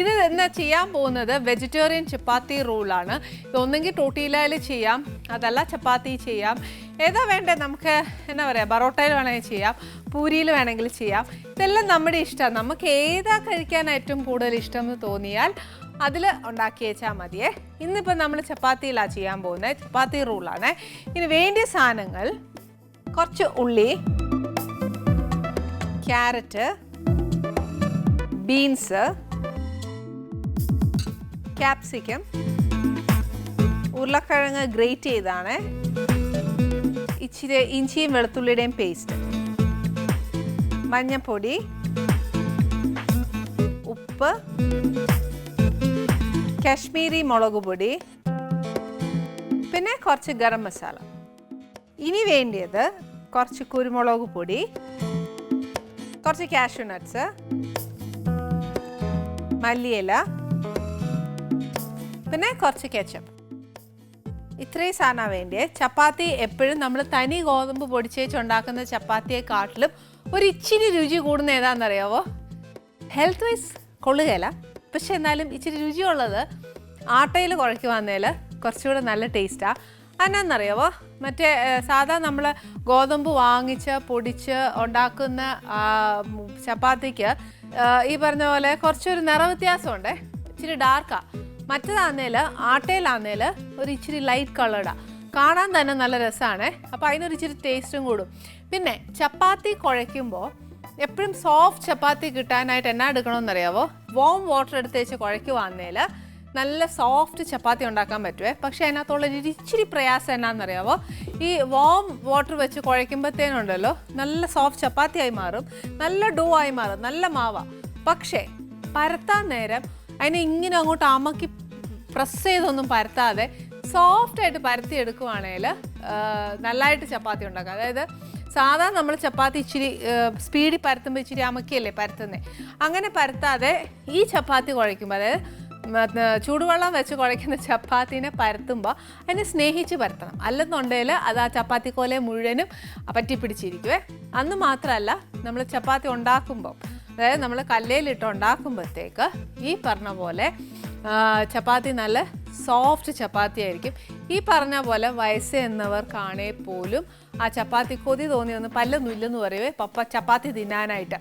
ഇത് എന്നാ ചെയ്യാൻ പോകുന്നത്? വെജിറ്റേറിയൻ ചപ്പാത്തി റൂളാണ് ഇതൊന്നെങ്കിൽ ടോട്ടീലയിൽ ചെയ്യാം അതല്ല ചപ്പാത്തി ചെയ്യാം. ഏതാ വേണ്ടേ നമുക്ക്? എന്താ പറയുക ബറോട്ടയിൽ വേണമെങ്കിൽ ചെയ്യാം പൂരിയിൽ വേണമെങ്കിൽ ചെയ്യാം. ഇതെല്ലാം നമ്മുടെ ഇഷ്ടമാണ്. നമുക്ക് ഏതാ കഴിക്കാൻ ഏറ്റവും കൂടുതൽ ഇഷ്ടം എന്ന് തോന്നിയാൽ അതിൽ ഉണ്ടാക്കി വെച്ചാൽ മതിയേ. ഇന്നിപ്പോൾ നമ്മൾ ചപ്പാത്തിയിലാണ് ചെയ്യാൻ പോകുന്നത്. ചപ്പാത്തി റൂളാണ് ഇനി വേണ്ടിയ സാധനങ്ങൾ കുറച്ച് ഉള്ളി ക്യാരറ്റ് ബീൻസ് ക്യാപ്സിക്കം. ഉരുളക്കിഴങ്ങ് ഗ്രേറ്റ് ചെയ്താണ് ഇച്ചിരി ഇഞ്ചിയും വെളുത്തുള്ളിയുടെയും പേസ്റ്റ്. മഞ്ഞൾപ്പൊടി ഉപ്പ്. കാശ്മീരി മുളക് പൊടി. പിന്നെ കുറച്ച് ഗരം മസാല. ഇനി വേണ്ടിയത് കുറച്ച് കുരുമുളക് പൊടി. കുറച്ച് കാഷ്യൂ നട്ട്സ് മല്ലിയില. പിന്നെ കുറച്ച് കെച്ചപ്പ് ഇത്രയും സാധനം വേണ്ടിയേ. ചപ്പാത്തി എപ്പോഴും നമ്മൾ തനി ഗോതമ്പ് പൊടിച്ചേച്ച് ഉണ്ടാക്കുന്ന ചപ്പാത്തിയെക്കാട്ടിലും ഒരു ഇച്ചിരി രുചി കൂടുന്ന ഏതാണെന്നറിയാവോ? ഹെൽത്ത് വൈസ് കൊള്ളുകയില്ല പക്ഷെ എന്നാലും ഇച്ചിരി രുചിയുള്ളത് ആട്ടയിൽ കുഴയ്ക്കുവാന്നേൽ കുറച്ചുകൂടെ നല്ല ടേസ്റ്റാണ് അതെന്നാന്നറിയാവോ? മറ്റേ സാധാ നമ്മൾ ഗോതമ്പ് വാങ്ങിച്ച് പൊടിച്ച് ഉണ്ടാക്കുന്ന ചപ്പാത്തിക്ക് ഈ പറഞ്ഞ പോലെ കുറച്ചൊരു നിറവ്യത്യാസമുണ്ടേ. ഇച്ചിരി ഡാർക്കാ മറ്റേതാന്നേൽ ആട്ടയിലാന്നേൽ ഒരു ഇച്ചിരി ലൈറ്റ് കളർഡാ കാണാൻ തന്നെ നല്ല രസമാണ് അപ്പോൾ അതിനൊരു ഇച്ചിരി ടേസ്റ്റും കൂടും. പിന്നെ ചപ്പാത്തി കുഴയ്ക്കുമ്പോൾ എപ്പോഴും സോഫ്റ്റ് ചപ്പാത്തി കിട്ടാനായിട്ട് എന്നാ എടുക്കണമെന്നറിയാവോ വോം വാട്ടർ എടുത്ത് വെച്ച് കുഴയ്ക്കുവാന്നേൽ നല്ല സോഫ്റ്റ് ചപ്പാത്തി ഉണ്ടാക്കാൻ പറ്റുമേ പക്ഷേ അതിനകത്തുള്ള ഒരു ഇച്ചിരി പ്രയാസം എന്നാണെന്നറിയാവോ ഈ വോം വാട്ടർ വെച്ച് കുഴയ്ക്കുമ്പോഴത്തേനുണ്ടല്ലോ നല്ല സോഫ്റ്റ് ചപ്പാത്തി ആയി മാറും നല്ല ഡോ ആയി മാറും നല്ല മാവ. പക്ഷേ പരത്താൻ നേരം അതിനെ ഇങ്ങനെ അങ്ങോട്ട് അമക്കി പ്രസ് ചെയ്തൊന്നും പരത്താതെ സോഫ്റ്റ് ആയിട്ട് പരത്തി എടുക്കുവാണെങ്കിൽ നല്ലതായിട്ട് ചപ്പാത്തി ഉണ്ടാക്കാം. അതായത് സാധാരണ നമ്മൾ ചപ്പാത്തി ഇച്ചിരി സ്പീഡിൽ പരത്തുമ്പോൾ ഇച്ചിരി അമക്കിയല്ലേ പരത്തുന്നത് അങ്ങനെ പരത്താതെ ഈ ചപ്പാത്തി കുഴയ്ക്കുമ്പോൾ അതായത് ചൂടുവെള്ളം വെച്ച് കുഴയ്ക്കുന്ന ചപ്പാത്തിനെ പരത്തുമ്പോൾ അതിനെ സ്നേഹിച്ച് പരത്തണം. അല്ലെന്നുണ്ടെങ്കിൽ അത് ആ ചപ്പാത്തി കോലെ മുഴുവനും പറ്റിപ്പിടിച്ചിരിക്കുവേ. അന്ന് മാത്രമല്ല നമ്മൾ ചപ്പാത്തി ഉണ്ടാക്കുമ്പോൾ അതായത് നമ്മൾ കല്ലയിലിട്ട് ഉണ്ടാക്കുമ്പോഴത്തേക്ക് ഈ പറഞ്ഞ പോലെ ചപ്പാത്തി നല്ല സോഫ്റ്റ് ചപ്പാത്തി ആയിരിക്കും. ഈ പറഞ്ഞ പോലെ വയസ്സ് എന്നവർക്കാണേ പോലും ആ ചപ്പാത്തി കൊതി തോന്നി ഒന്ന് പല്ലൊന്നും ഇല്ലെന്ന് പറയുവേ പപ്പ ചപ്പാത്തി തിന്നാനായിട്ട്.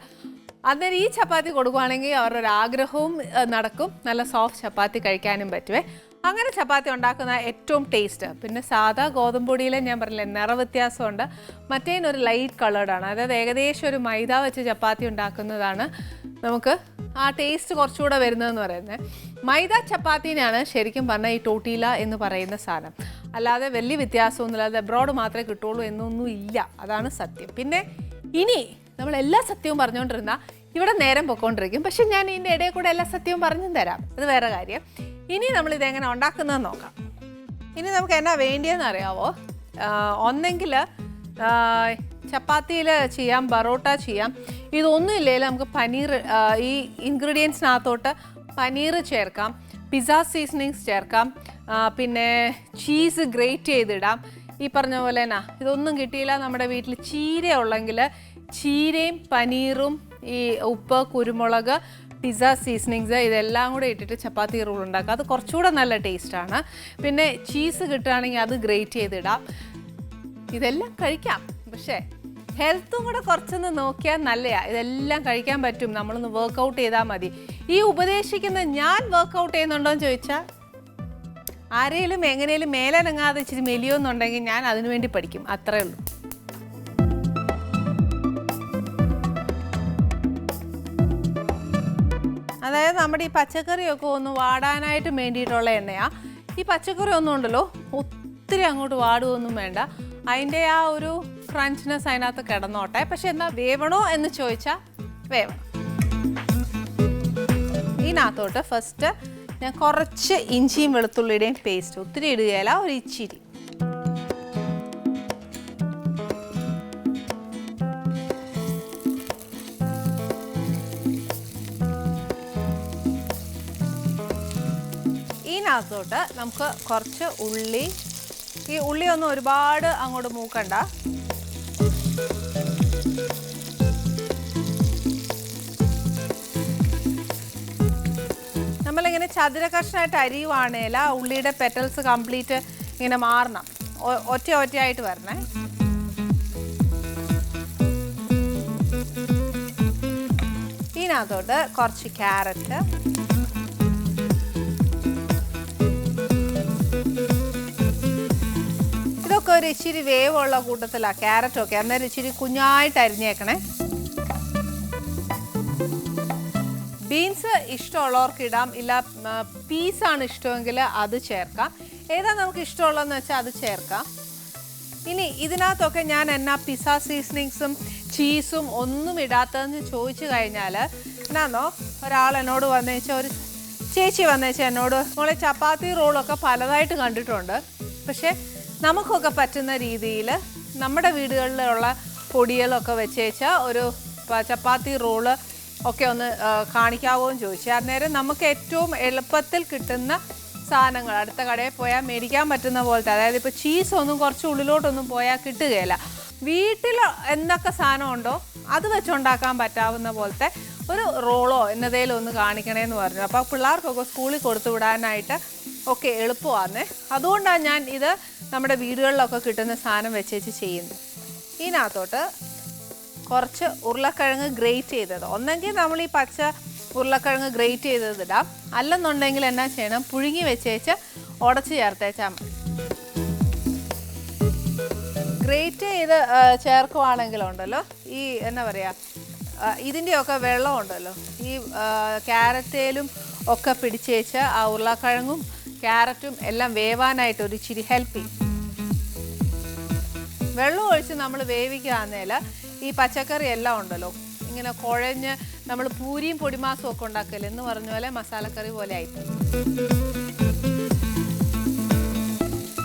അന്നേരം ഈ ചപ്പാത്തി കൊടുക്കുവാണെങ്കിൽ അവരുടെ ഒരു ആഗ്രഹവും നടക്കും. നല്ല സോഫ്റ്റ് ചപ്പാത്തി കഴിക്കാനും പറ്റുവേ. അങ്ങനെ ചപ്പാത്തി ഉണ്ടാക്കുന്ന ഏറ്റവും ടേസ്റ്റ് പിന്നെ സാധാ ഗോതമ്പൊടിയിൽ ഞാൻ പറഞ്ഞില്ലേ നിറ വ്യത്യാസമുണ്ട്. മറ്റേനൊരു ലൈറ്റ് കളേർഡാണ് അതായത് ഏകദേശം ഒരു മൈദ വെച്ച് ചപ്പാത്തി ഉണ്ടാക്കുന്നതാണ് നമുക്ക് ആ ടേസ്റ്റ് കുറച്ചുകൂടെ വരുന്നതെന്ന് പറയുന്നത്. മൈദ ചപ്പാത്തിനാണ് ശരിക്കും പറഞ്ഞാൽ ഈ ടോട്ടീല എന്ന് പറയുന്ന സാധനം. അല്ലാതെ വലിയ വ്യത്യാസമൊന്നുമില്ല. അത് എബ്രോഡ് മാത്രമേ കിട്ടുള്ളൂ എന്നൊന്നും ഇല്ല. അതാണ് സത്യം. പിന്നെ ഇനി നമ്മൾ എല്ലാ സത്യവും പറഞ്ഞുകൊണ്ടിരുന്ന ഇവിടെ നേരം പൊക്കോണ്ടിരിക്കും. പക്ഷെ ഞാൻ ഇതിന്റെ ഇടയിൽ കൂടെ എല്ലാ സത്യവും പറഞ്ഞും തരാം. അത് വേറെ കാര്യം. ഇനി നമ്മൾ ഇതെങ്ങനെ ഉണ്ടാക്കുന്നതെന്ന് നോക്കാം. ഇനി നമുക്ക് എന്നാ വേണ്ടിയെന്ന് അറിയാവോ? ഒന്നെങ്കിൽ ചപ്പാത്തിയിൽ ചെയ്യാം ബറോട്ട ചെയ്യാം. ഇതൊന്നും ഇല്ലെങ്കിൽ നമുക്ക് പനീർ ഈ ഇൻഗ്രീഡിയൻസിനകത്തോട്ട് പനീർ ചേർക്കാം പിസ്സ സീസണിങ്സ് ചേർക്കാം പിന്നെ ചീസ് ഗ്രേറ്റ് ചെയ്തിടാം. ഈ പറഞ്ഞ പോലെ തന്നെ ഇതൊന്നും കിട്ടിയില്ല നമ്മുടെ വീട്ടിൽ. ചീര ഉള്ളെങ്കിൽ ചീരയും പനീറും ഈ ഉപ്പ് കുരുമുളക് പിസ്സ സീസണിങ്സ് ഇതെല്ലാം കൂടെ ഇട്ടിട്ട് ചപ്പാത്തി റോൾ ഉണ്ടാക്കുക അത് കുറച്ചുകൂടെ നല്ല ടേസ്റ്റാണ്. പിന്നെ ചീസ് കിട്ടുകയാണെങ്കിൽ അത് ഗ്രേറ്റ് ചെയ്തിടാം. ഇതെല്ലാം കഴിക്കാം. പക്ഷേ ഹെൽത്തും കൂടെ കുറച്ചൊന്ന് നോക്കിയാൽ നല്ലതാണ് ഇതെല്ലാം കഴിക്കാൻ പറ്റും. നമ്മളൊന്ന് വർക്കൗട്ട് ചെയ്താൽ മതി. ഈ ഉപദേശിക്കുന്ന ഞാൻ വർക്കൗട്ട് ചെയ്യുന്നുണ്ടോ എന്ന് ചോദിച്ചാൽ ആരെങ്കിലും എങ്ങനെയും മേലനങ്ങാതെ ഇച്ചിരി മെലിയോന്നുണ്ടെങ്കിൽ ഞാൻ അതിനുവേണ്ടി പഠിക്കും. അത്രേ ഉള്ളൂ. അതായത് നമ്മുടെ ഈ പച്ചക്കറിയൊക്കെ ഒന്ന് വാടാനായിട്ട് വേണ്ടിയിട്ടുള്ള എണ്ണയാണ് ഈ പച്ചക്കറി ഒന്നും ഉണ്ടല്ലോ ഒത്തിരി അങ്ങോട്ട് വാടുകയൊന്നും വേണ്ട. അതിന്റെ ആ ഒരു ക്രഞ്ച്നെസ് അതിനകത്ത് കിടന്നോട്ടെ. പക്ഷെ എന്നാൽ വേവണോ എന്ന് ചോദിച്ചാൽ വേവണം. ഇതിനകത്തോട്ട് ഫസ്റ്റ് ഞാൻ കുറച്ച് ഇഞ്ചിയും വെളുത്തുള്ളിയുടെയും പേസ്റ്റ് ഒത്തിരി ഇടുകയില്ല ഒരു ഇച്ചിരി. ഇതിനകത്തോട്ട് നമുക്ക് കുറച്ച് ഉള്ളി. ഈ ഉള്ളി ഒന്നും ഒരുപാട് അങ്ങോട്ട് മൂക്കണ്ട. നമ്മളിങ്ങനെ ചതുര കഷ്ണമായിട്ട് അരിയുവാണേല ഉള്ളിയുടെ പെറ്റൽസ് കംപ്ലീറ്റ് ഇങ്ങനെ മാറണം. ഒറ്റ ഒറ്റയായിട്ട് വരണേ. ഇതിനകത്തോട്ട് കുറച്ച് ക്യാരറ്റ് ഇതൊക്കെ ഒരു ഇച്ചിരി വേവുള്ള കൂട്ടത്തിലാണ് ക്യാരറ്റൊക്കെ. അന്നേരം ഇച്ചിരി കുഞ്ഞായിട്ട് അരിഞ്ഞേക്കണേ. ബീൻസ് ഇഷ്ടമുള്ളവർക്ക് ഇടാം. ഇല്ല പീസാണ് ഇഷ്ടമെങ്കിൽ അത് ചേർക്കാം. ഏതാ നമുക്ക് ഇഷ്ടമുള്ളതെന്ന് വെച്ചാൽ അത് ചേർക്കാം. ഇനി ഇതിനകത്തൊക്കെ ഞാൻ എന്നാ പിസ സീസണിങ്സും ചീസും ഒന്നും ഇടാത്തതെന്ന് ചോദിച്ചു കഴിഞ്ഞാൽ എന്നാന്നോ ഒരാൾ എന്നോട് വന്നേച്ച ഒരു ചേച്ചി വന്നേച്ച എന്നോട് മോളെ ചപ്പാത്തി റോളൊക്കെ പലതായിട്ട് കണ്ടിട്ടുണ്ട്. പക്ഷേ നമുക്കൊക്കെ പറ്റുന്ന രീതിയിൽ നമ്മുടെ വീടുകളിലുള്ള പൊടികളൊക്കെ വെച്ചേച്ച ഒരു ചപ്പാത്തി റോൾ ഒക്കെ ഒന്ന് കാണിക്കാവോ എന്ന് ചോദിച്ചു. അന്നേരം നമുക്ക് ഏറ്റവും എളുപ്പത്തിൽ കിട്ടുന്ന സാധനങ്ങൾ അടുത്ത കടയിൽ പോയാൽ മേടിക്കാൻ പറ്റുന്ന പോലത്തെ അതായത് ഇപ്പോൾ ചീസ് ഒന്നും കുറച്ച് ഉള്ളിലോട്ടൊന്നും പോയാൽ കിട്ടുകയില്ല. വീട്ടിൽ എന്തൊക്കെ സാധനം ഉണ്ടോ അത് വെച്ചുണ്ടാക്കാൻ പറ്റാവുന്ന പോലത്തെ ഒരു റോളോ എന്നതേലും ഒന്ന് കാണിക്കണേന്ന് പറഞ്ഞു. അപ്പോൾ പിള്ളേർക്കൊക്കെ സ്കൂളിൽ കൊടുത്തു വിടാനായിട്ട് ഒക്കെ എളുപ്പമാണ് അതുകൊണ്ടാണ് ഞാൻ ഇത് നമ്മുടെ വീടുകളിലൊക്കെ കിട്ടുന്ന സാധനം വെച്ചേച്ച് ചെയ്യുന്നത് ഇതിനകത്തോട്ട് കുറച്ച് ഉരുളക്കിഴങ്ങ് ഗ്രേറ്റ് ചെയ്തത്. ഒന്നെങ്കിൽ നമ്മൾ ഈ പച്ച ഉരുളക്കിഴങ്ങ് ഗ്രേറ്റ് ചെയ്തത് ഇടാം. അല്ലെന്നുണ്ടെങ്കിൽ എന്നാ ചെയ്യണം? പുഴുങ്ങി വെച്ചേച്ച് ഉടച്ച് ചേർത്തേച്ചാൽ മതി. ഗ്രേറ്റ് ചെയ്ത് ചേർക്കുവാണെങ്കിലുണ്ടല്ലോ ഈ എന്നാ പറയുക ഇതിന്റെയൊക്കെ വെള്ളം ഉണ്ടല്ലോ ഈ ക്യാരറ്റേലും ഒക്കെ പിടിച്ചേച്ച് ആ ഉരുളക്കിഴങ്ങും ക്യാരറ്റും എല്ലാം വേവാനായിട്ട് ഒരു ഇച്ചിരി ഹെൽപ്പ് ചെയ്യും. വെള്ളം ഒഴിച്ച് നമ്മൾ വേവിക്കുകയാന്നേൽ ഈ പച്ചക്കറി എല്ലാം ഉണ്ടല്ലോ. ഇങ്ങനെ കുഴഞ്ഞ് നമ്മൾ പൂരിയും പൊടിമാസും ഒക്കെ ഉണ്ടാക്കൽ എന്ന് പറഞ്ഞ പോലെ മസാലക്കറി പോലെ ആയിട്ട്.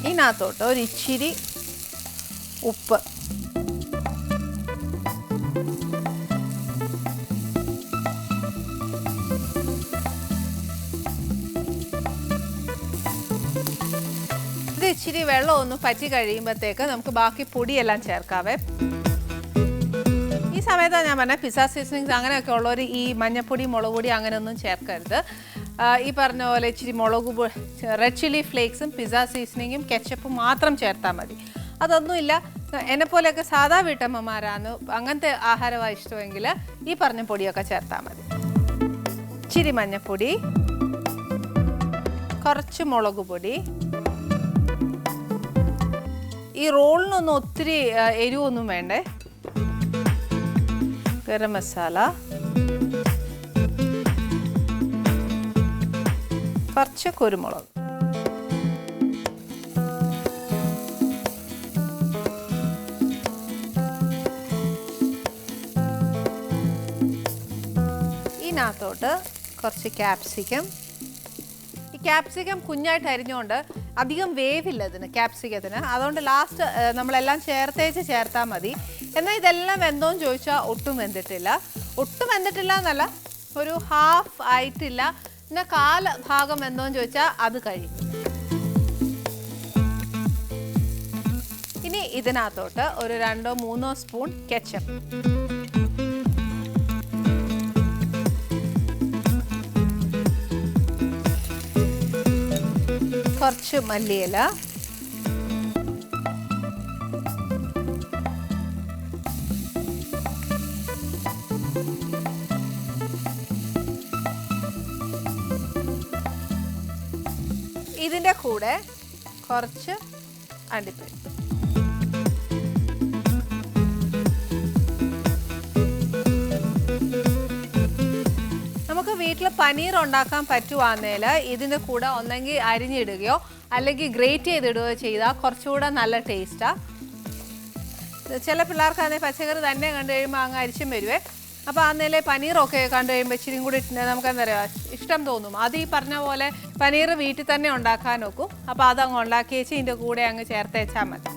ഇതിനകത്തോട്ട് ഒരു ഇച്ചിരി ഉപ്പ്. ഇച്ചിരി വെള്ളം ഒന്ന് പറ്റി കഴിയുമ്പോഴത്തേക്ക് നമുക്ക് ബാക്കി പൊടിയെല്ലാം ചേർക്കാവേ. ഈ സമയത്താണ് ഞാൻ പറഞ്ഞ പിസ സീസണിങ്സ് അങ്ങനെയൊക്കെ ഉള്ളവർ ഈ മഞ്ഞപ്പൊടി മുളക് പൊടി അങ്ങനെയൊന്നും ചേർക്കരുത്. ഈ പറഞ്ഞ പോലെ ഇച്ചിരി മുളക് റെഡ് ചില്ലി ഫ്ലേക്സും പിസ സീസണിങ്ങും കെച്ചപ്പും മാത്രം ചേർത്താൽ മതി. അതൊന്നുമില്ല എന്നെപ്പോലെയൊക്കെ സാധാ വീട്ടമ്മമാരാണ് അങ്ങനത്തെ ആഹാരമാണ് ഇഷ്ടമെങ്കിൽ ഈ പറഞ്ഞ പൊടിയൊക്കെ ചേർത്താൽ മതി. ഇച്ചിരി മഞ്ഞപ്പൊടി കുറച്ച് മുളക് പൊടി ഈ റോളിനൊന്നും ഒത്തിരി എരിവൊന്നും വേണ്ടേ? ഗരം മസാല. കുറച്ച് കുരുമുളക് ഇതിനകത്തോട്ട് കുറച്ച് ക്യാപ്സിക്കം ഈ ക്യാപ്സിക്കം കുഞ്ഞായിട്ട് അരിഞ്ഞുകൊണ്ട് അധികം വേവില്ല ഇതിന് ക്യാപ്സിക്കത്തിന് അതുകൊണ്ട് ലാസ്റ്റ് നമ്മളെല്ലാം ചേർത്തേച്ച് ചേർത്താൽ മതി. എന്നാൽ ഇതെല്ലാം വെന്തോന്ന് ചോദിച്ചാൽ ഒട്ടും വെന്തിട്ടില്ല. ഒട്ടും വെന്തിട്ടില്ല എന്നല്ല ഒരു ഹാഫ് ആയിട്ടില്ല. പിന്നെ കാല ഭാഗം വെന്തോന്ന് ചോദിച്ചാൽ അത് കഴിയും ഇനി ഇതിനകത്തോട്ട് ഒരു രണ്ടോ മൂന്നോ സ്പൂൺ കെച്ചപ്പ്. കുറച്ച് മല്ലിയില. ഇതിന്റെ കൂടെ കുറച്ച് അണ്ടിപ്പരിപ്പ്. നമുക്ക് വീട്ടിൽ പനീർ ഉണ്ടാക്കാൻ പറ്റുവാന്നേൽ ഇതിന്റെ കൂടെ ഒന്നെങ്കിൽ അരിഞ്ഞിടുകയോ അല്ലെങ്കിൽ ഗ്രേറ്റ് ചെയ്തിടുകയോ ചെയ്താൽ കുറച്ചുകൂടെ നല്ല ടേസ്റ്റാണ് ചില പിള്ളേർക്കാണെങ്കിൽ പച്ചക്കറി തന്നെ കണ്ടു കഴിയുമ്പോൾ അങ്ങ് അരിച്ചും വരുവേ. അപ്പോൾ അന്നേലെ പനീറൊക്കെ കണ്ടു കഴിയുമ്പോൾ ഇച്ചിരി കൂടി നമുക്ക് എന്താ പറയുക ഇഷ്ടം തോന്നും. അത് ഈ പറഞ്ഞ പോലെ പനീർ വീട്ടിൽ തന്നെ ഉണ്ടാക്കാൻ നോക്കും അപ്പോൾ അതങ്ങ് ഉണ്ടാക്കിയേച്ച് ഇതിന്റെ കൂടെ അങ്ങ് ചേർത്തേച്ചാൽ മതി.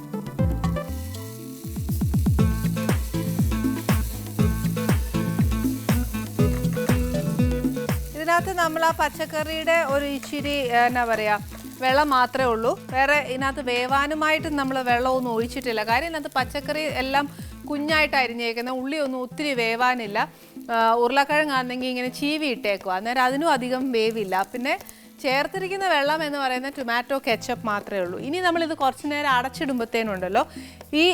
ഇതിനകത്ത് നമ്മൾ ആ പച്ചക്കറിയുടെ ഒരു ഇച്ചിരി എന്നാ പറയുക വെള്ളം മാത്രമേ ഉള്ളൂ. വേറെ ഇതിനകത്ത് വേവാനുമായിട്ട് നമ്മൾ വെള്ളമൊന്നും ഒഴിച്ചിട്ടില്ല. കാര്യം ഇതിനകത്ത് പച്ചക്കറി എല്ലാം കുഞ്ഞായിട്ട് അരിഞ്ഞേക്കുന്ന ഉള്ളിയൊന്നും ഒത്തിരി വേവാനില്ല. ഉരുളക്കിഴങ്ങാണെങ്കിൽ ഇങ്ങനെ ചീവി ഇട്ടേക്കുക അന്നേരം അതിനും അധികം വേവില്ല. പിന്നെ ചേർത്തിരിക്കുന്ന വെള്ളം എന്ന് പറയുന്ന ടൊമാറ്റോ കെച്ചപ്പ് മാത്രമേ ഉള്ളൂ. ഇനി നമ്മളിത് കുറച്ച് നേരം അടച്ചിടുമ്പോഴത്തേനുണ്ടല്ലോ ഈ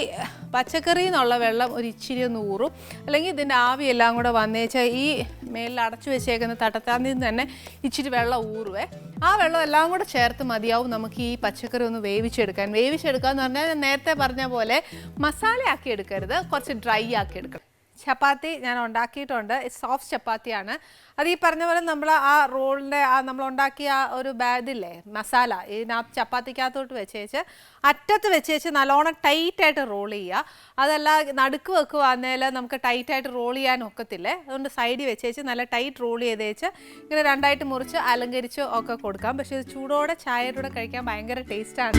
പച്ചക്കറിയിൽ നിന്നുള്ള വെള്ളം ഒരു ഇച്ചിരി ഒന്ന് ഊറും. അല്ലെങ്കിൽ ഇതിന്റെ ആവിയെല്ലാം കൂടെ വന്നേച്ചാൽ ഈ മേലിൽ അടച്ചു വെച്ചേക്കുന്ന തട്ടത്താന്തി തന്നെ ഇച്ചിരി വെള്ളം ഊറുവേ. ആ വെള്ളം എല്ലാം കൂടെ ചേർത്ത് മതിയാവും നമുക്ക് ഈ പച്ചക്കറി ഒന്ന് വേവിച്ചെടുക്കാൻ. വേവിച്ചെടുക്കുക എന്ന് പറഞ്ഞാൽ നേരത്തെ പറഞ്ഞ പോലെ മസാലയാക്കി എടുക്കരുത് കുറച്ച് ഡ്രൈ ആക്കി എടുക്കണം. ചപ്പാത്തി ഞാൻ ഉണ്ടാക്കിയിട്ടുണ്ട്. സോഫ്റ്റ് ചപ്പാത്തിയാണ്. അത് ഈ പറഞ്ഞ പോലെ നമ്മൾ ആ റോളിന്റെ ആ നമ്മൾ ഉണ്ടാക്കിയ ആ ഒരു ബാഗില്ലേ മസാല ഇതിനകത്ത് ചപ്പാത്തിക്കകത്തോട്ട് വെച്ചേച്ച് അറ്റത്ത് വെച്ചേച്ച് നല്ലോണം ടൈറ്റായിട്ട് റോൾ ചെയ്യുക. അതല്ല നടുക്ക് വെക്കുവാന്നേൽ നമുക്ക് ടൈറ്റായിട്ട് റോൾ ചെയ്യാൻ ഒക്കത്തില്ലേ? അതുകൊണ്ട് സൈഡിൽ വെച്ചേച്ച് നല്ല ടൈറ്റ് റോൾ ചെയ്തേച്ച് ഇങ്ങനെ രണ്ടായിട്ട് മുറിച്ച് അലങ്കരിച്ച് ഒക്കെ കൊടുക്കാം. പക്ഷേ ഇത് ചൂടോടെ ചായയുടെ കൂടെ കഴിക്കാൻ ഭയങ്കര ടേസ്റ്റാണ്